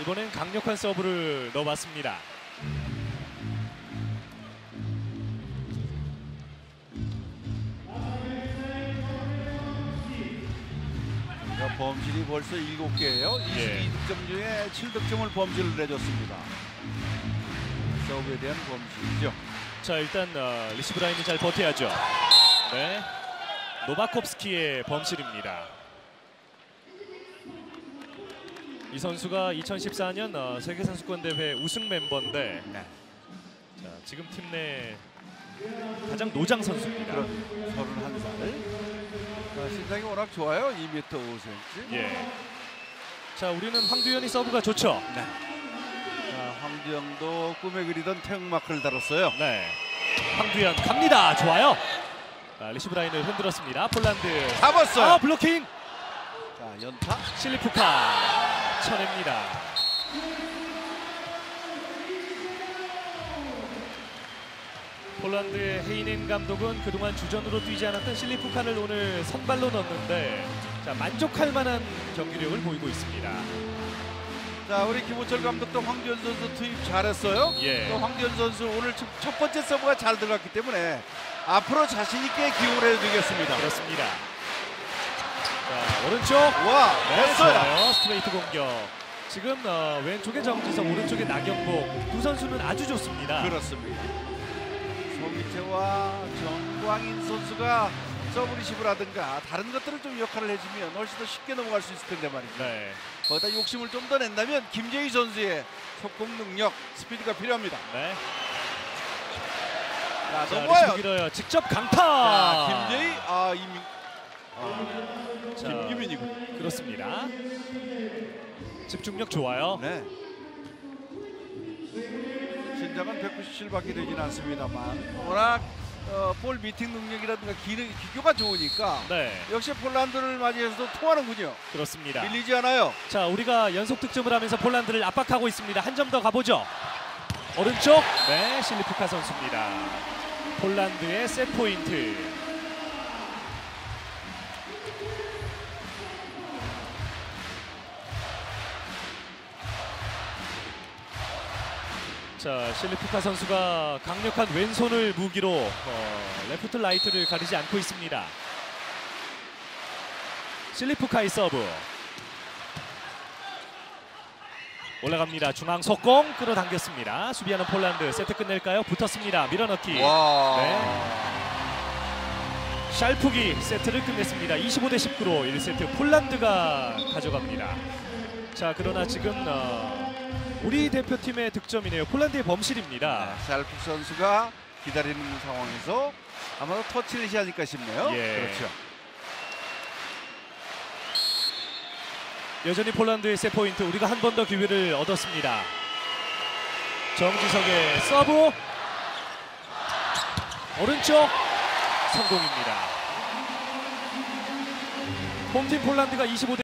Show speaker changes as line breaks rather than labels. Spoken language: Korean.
이번엔 강력한 서브를 넣어봤습니다.
자, 범실이 벌써 7개예요.
예.
22득점 중에 7득점을 범실을 내줬습니다. 서브에 대한 범실이죠.
자 일단 어, 리시브 라인이 잘 버텨야죠. 네, 노바콥스키의 범실입니다. 이 선수가 2014년 어, 세계 선수권 대회 우승 멤버인데
네.
자, 지금 팀 내 가장 노장 선수입니다.
그런 31살. 자, 신장이 워낙 좋아요. 2m 5cm.
예. 자 우리는 황두현이 서브가 좋죠.
네. 자, 황두영도 꿈에 그리던 태극마크를 달았어요.
네. 황두현 갑니다. 좋아요. 자, 리시브 라인을 흔들었습니다. 폴란드.
잡았어요.
아 블로킹.
자, 연타.
실리프카 쳐냅니다. 폴란드의 헤이넨 감독은 그동안 주전으로 뛰지 않았던 실리프칸을 오늘 선발로 넣었는데 자, 만족할 만한 경기력을 보이고 있습니다.
자, 우리 김호철 감독도 황두현 선수 투입 잘했어요.
예.
또 황두현 선수 오늘 첫, 첫 번째 서브가 잘 들어갔기 때문에 앞으로 자신 있게 기용을 해드리겠습니다.
그렇습니다. 자, 오른쪽
와,
네,
됐어요.
스트레이트 공격. 지금 어, 왼쪽에 정지석, 오른쪽에 나경복 두 선수는 아주 좋습니다.
그렇습니다. 송이채와 정광인 선수가 서브리시브라든가 다른 것들을 좀 역할을 해주면 훨씬 더 쉽게 넘어갈 수 있을 텐데 말이죠.
네,
거기다 욕심을 좀 더 낸다면 김재희 선수의 속공 능력, 스피드가 필요합니다.
네.
자.
리시브 길어요. 직접 강타.
자, 김재희, 아 이민, 아,
자,
김유민이군.
그렇습니다. 집중력 좋아요.
네. 신장은 197밖에 되진 않습니다만 워낙 어, 볼 미팅 능력이라든가 기능, 기교가 좋으니까
네,
역시 폴란드를 맞이해서도 통하는군요.
그렇습니다.
밀리지 않아요.
자, 우리가 연속 득점을 하면서 폴란드를 압박하고 있습니다. 한 점 더 가보죠. 오른쪽, 네, 실리프카 선수입니다. 폴란드의 셋 포인트. 자, 실리프카 선수가 강력한 왼손을 무기로 어, 레프트 라이트를 가리지 않고 있습니다. 실리프카의 서브. 올라갑니다. 중앙 속공 끌어당겼습니다. 수비하는 폴란드 세트 끝낼까요? 붙었습니다. 밀어넣기.
와.
네. 샬프기 세트를 끝냈습니다. 25대 19로 1세트 폴란드가 가져갑니다. 자 그러나 지금 어, 우리 대표팀의 득점이네요. 폴란드의 범실입니다.
샬프 선수가 기다리는 상황에서 아마도 터치를 시하니까 싶네요.
예.
그렇죠.
여전히 폴란드의 세 포인트 우리가 한 번 더 기회를 얻었습니다. 정지석의 서브 오른쪽 성공입니다. 홈팀 폴란드가 25대